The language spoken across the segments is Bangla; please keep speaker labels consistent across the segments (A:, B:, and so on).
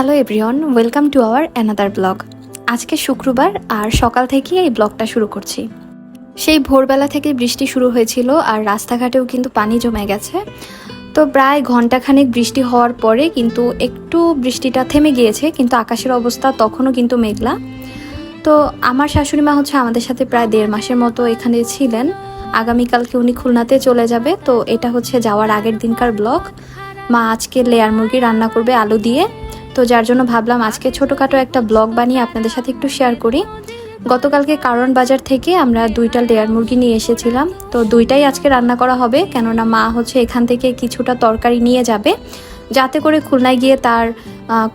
A: Hello everyone welcome to our another blog আজকে শুক্রবার আর সকাল থেকে এই ব্লগটা শুরু করছি। সেই ভোরবেলা থেকে বৃষ্টি শুরু হয়েছিল আর রাস্তাঘাটেও কিন্তু পানি জমে গেছে। তো প্রায় ঘন্টাখানেক বৃষ্টি হওয়ার পরে কিন্তু একটু বৃষ্টিটা থেমে গিয়েছে, কিন্তু আকাশের অবস্থা তখনও কিন্তু মেঘলা। তো আমার শাশুড়ি মা হচ্ছে আমাদের সাথে প্রায় দেড় মাসের মতো এখানে ছিলেন। আগামীকালকে উনি খুলনাতে চলে যাবে। তো এটা হচ্ছে যাওয়ার আগের দিনকার ব্লগ মা আজকে লেয়ার মুরগি রান্না করবে আলু দিয়ে। তো যার জন্য ভাবলাম আজকে ছোটোখাটো একটা ব্লগ বানিয়ে আপনাদের সাথে একটু শেয়ার করি। গতকালকে কারণ বাজার থেকে আমরা দুইটা লেয়ার মুরগি নিয়ে এসেছিলাম। তো দুইটাই আজকে রান্না করা হবে, কেননা মা হচ্ছে এখান থেকে কিছুটা তরকারি নিয়ে যাবে। যাতে করে খুলনায় গিয়ে তার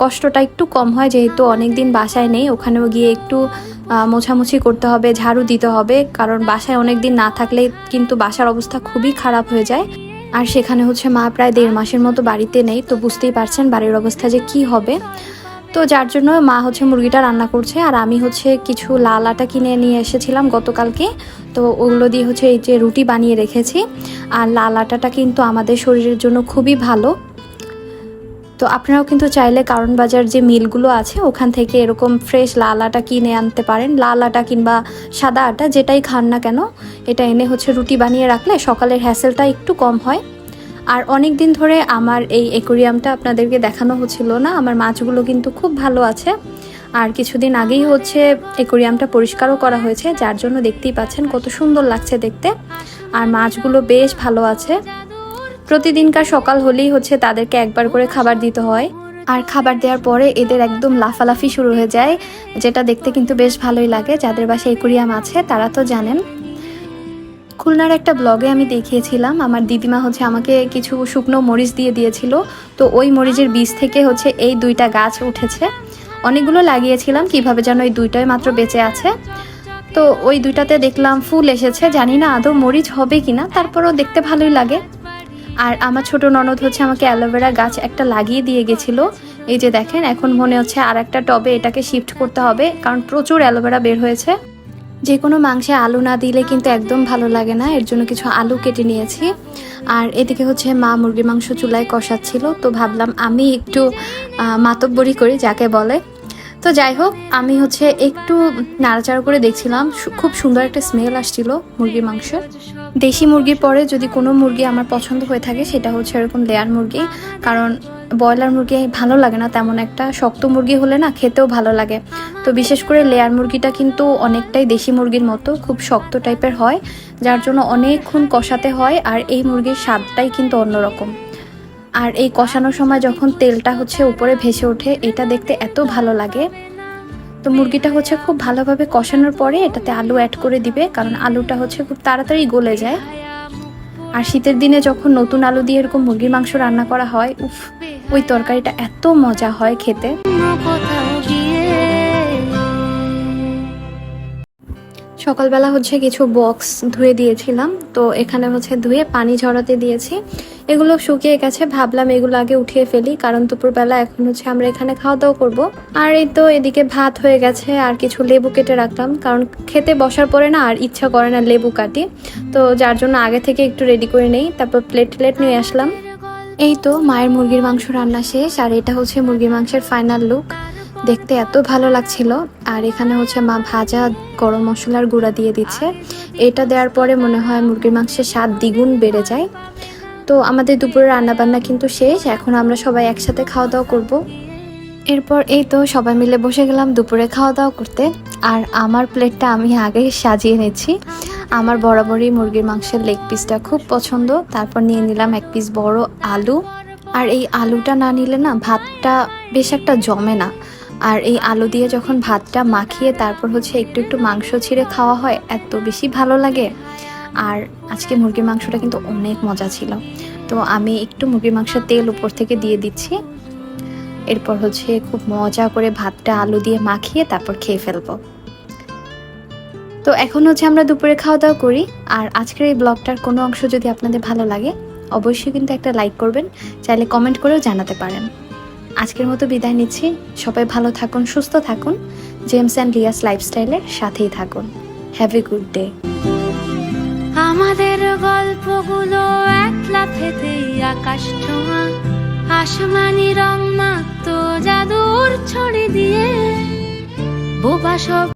A: কষ্টটা একটু কম হয়, যেহেতু অনেক দিন বাসায় নেই, ওখানেও গিয়ে একটু মোছামুছি করতে হবে, ঝাড়ু দিতে হবে। কারণ বাসায় অনেক দিন না থাকলে কিন্তু বাসার অবস্থা খুবই খারাপ হয়ে যায়। আর সেখানে হচ্ছে মা প্রায় দেড় মাসের মতো বাড়িতে নেই, তো বুঝতেই পারছেন বাড়ির অবস্থা যে কি হবে। তো যার জন্য মা হচ্ছে মুরগিটা রান্না করছে, আর আমি হচ্ছে কিছু লাল আটা কিনে নিয়ে এসেছিলাম গতকালকে। তো ওগুলো দিয়ে হচ্ছে এই যে রুটি বানিয়ে রেখেছি। আর লাল আটাটা কিন্তু আমাদের শরীরের জন্য খুবই ভালো। তো আপনারাও কিন্তু চাইলে কারণ বাজার যে মিলগুলো আছে, ওখান থেকে এরকম ফ্রেশ লাল আটা কিনে আনতে পারেন। লাল আটা কিংবা সাদা আটা, যেটাই খান না কেন, এটা এনে হচ্ছে রুটি বানিয়ে রাখলে সকালের হ্যাসেলটা একটু কম হয়। আর অনেক দিন ধরে আমার এই একুরিয়ামটা আপনাদেরকে দেখানো হচ্ছিল না, আমার মাছগুলো কিন্তু খুব ভালো আছে। আর কিছুদিন আগেই হচ্ছে একুরিয়ামটা পরিষ্কারও করা হয়েছে, যার জন্য দেখতেই পাচ্ছেন কত সুন্দর লাগছে দেখতে। আর মাছগুলো বেশ ভালো আছে। প্রতিদিনকার সকাল হলেই হচ্ছে তাদেরকে একবার করে খাবার দিতে হয়। আর খাবার দেওয়ার পরে এদের একদম লাফালাফি শুরু হয়ে যায়, যেটা দেখতে কিন্তু বেশ ভালোই লাগে। যাদের বাসায় একুরিয়াম আছে, তারা তো জানেন। খুলনার একটা ব্লগে আমি দেখিয়েছিলাম, আমার দিদিমা হচ্ছে আমাকে কিছু শুকনো মরিচ দিয়ে দিয়েছিল। তো ওই মরিচের বীজ থেকে হচ্ছে এই দুইটা গাছ উঠেছে। অনেকগুলো লাগিয়েছিলাম, কীভাবে যেন এই দুইটাই মাত্র বেঁচে আছে। তো ওই দুইটাতে দেখলাম ফুল এসেছে, জানি না আদৌ মরিচ হবে কিনা, তারপরও দেখতে ভালোই লাগে। আর আমার ছোট ননদ হচ্ছে আমাকে অ্যালোভেরা গাছ একটা লাগিয়ে দিয়ে গেছিল। এই যে দেখেন, এখন মনে হচ্ছে আর একটা টবে এটাকে শিফট করতে হবে, কারণ প্রচুর অ্যালোভেরা বের হয়েছে। যে কোনো মাংসে আলু না দিলে কিন্তু একদম ভালো লাগে না, এর জন্য কিছু আলু কেটে নিয়েছি। আর এদিকে হচ্ছে মা মুরগি মাংস চুলায় কষাচ্ছিল, তো ভাবলাম আমি একটু মাতব্বরি করি যাকে বলে। তো যাই হোক, আমি হচ্ছে একটু নাড়াচাড়া করে দেখছিলাম খুব সুন্দর একটা স্মেল আসছিল মুরগির মাংসের। দেশি মুরগির পরে যদি কোনো মুরগি আমার পছন্দ হয়ে থাকে, সেটা হচ্ছে এরকম লেয়ার মুরগি। কারণ ব্রয়লার মুরগি ভালো লাগে না, তেমন একটা শক্ত মুরগি হলে না খেতেও ভালো লাগে। তো বিশেষ করে লেয়ার মুরগিটা কিন্তু অনেকটাই দেশি মুরগির মতো, খুব শক্ত টাইপের হয়, যার জন্য অনেকক্ষণ কষাতে হয়, আর এই মুরগির স্বাদটাই কিন্তু অন্যরকম। আর এই কষানোর সময় যখন তেলটা হচ্ছে উপরে ভেসে ওঠে, এটা দেখতে এত ভালো লাগে। তো মুরগিটা হচ্ছে খুব ভালোভাবে কষানোর পরে এটাতে আলু অ্যাড করে দিবে, কারণ আলুটা হচ্ছে খুব তাড়াতাড়ি গলে যায়। আর শীতের দিনে যখন নতুন আলু দিয়ে এরকম মুরগির মাংস রান্না করা হয়, উফ, ওই তরকারিটা এত মজা হয় খেতে। সকালবেলা হচ্ছে কিছু বক্স ধুয়ে দিয়েছিলাম, তো এখানে হচ্ছে ধুয়ে পানি ঝরাতে দিয়েছি। এগুলো শুকিয়ে গেছে, ভাবলাম এগুলো আগে উঠিয়ে ফেলি, কারণ দুপুরবেলা এখন হচ্ছে আমরা এখানে খাওয়া দাওয়া করব। আর এই তো এদিকে ভাত হয়ে গেছে, আর কিছু লেবু কেটে রাখলাম, কারণ খেতে বসার পরে না আর ইচ্ছা করে না লেবু কাটি। তো যার জন্য আগে থেকে একটু রেডি করে নেই, তারপর প্লেট প্লেট নিয়ে আসলাম। এই তো মায়ের মুরগির মাংস রান্না শেষ, আর এটা হচ্ছে মুরগির মাংসের ফাইনাল লুক দেখতে এত ভালো লাগছিল। আর এখানে হচ্ছে মা ভাজা গরম মশলার গুঁড়া দিয়ে দিচ্ছে। এটা দেওয়ার পরে মনে হয় মুরগির মাংসের স্বাদ দ্বিগুণ বেড়ে যায়। তো আমাদের দুপুরে রান্নাবান্না কিন্তু শেষ। এখন আমরা সবাই একসাথে খাওয়া দাওয়া করব। এরপর এই তো সবাই মিলে বসে গেলাম দুপুরে খাওয়া দাওয়া করতে। আর আমার প্লেটটা আমি আগে সাজিয়ে নিচ্ছি। আমার বরাবরই মুরগির মাংসের লেগ পিসটা খুব পছন্দ। তারপর নিয়ে নিলাম এক পিস বড় আলু। আর এই আলুটা না নিলে না ভাতটা বেশ একটা জমে না। আর এই আলু দিয়ে যখন ভাতটা মাখিয়ে তারপর হচ্ছে একটু একটু মাংস ছিঁড়ে খাওয়া হয়, এত বেশি ভালো লাগে। আর আজকে মুরগির মাংসটা কিন্তু অনেক মজা ছিল। তো আমি একটু মুরগির মাংসের তেল উপর থেকে দিয়ে দিচ্ছি। এরপর হচ্ছে খুব মজা করে ভাতটা আলু দিয়ে মাখিয়ে তারপর খেয়ে ফেলব। তো এখন হচ্ছে আমরা দুপুরে খাওয়া দাওয়া করি। আর আজকের এই ব্লগটার কোনো অংশ যদি আপনাদের ভালো লাগে, অবশ্যই কিন্তু একটা লাইক করবেন। চাইলে কমেন্ট করেও জানাতে পারেন। আজকের মতো বিদায় নিচ্ছি। সবাই ভালো থাকুন, সুস্থ থাকুন। জেমস অ্যান্ড লিয়াস লাইফস্টাইলের সাথেই থাকুন। হ্যাভ এ গুড ডে
B: আমাদের গল্পগুলো এক লাফেতেই আকাশ ছোঁয়া। আসমানি রং মাত্র জাদুর ছড়ে দিয়ে। বোবা সব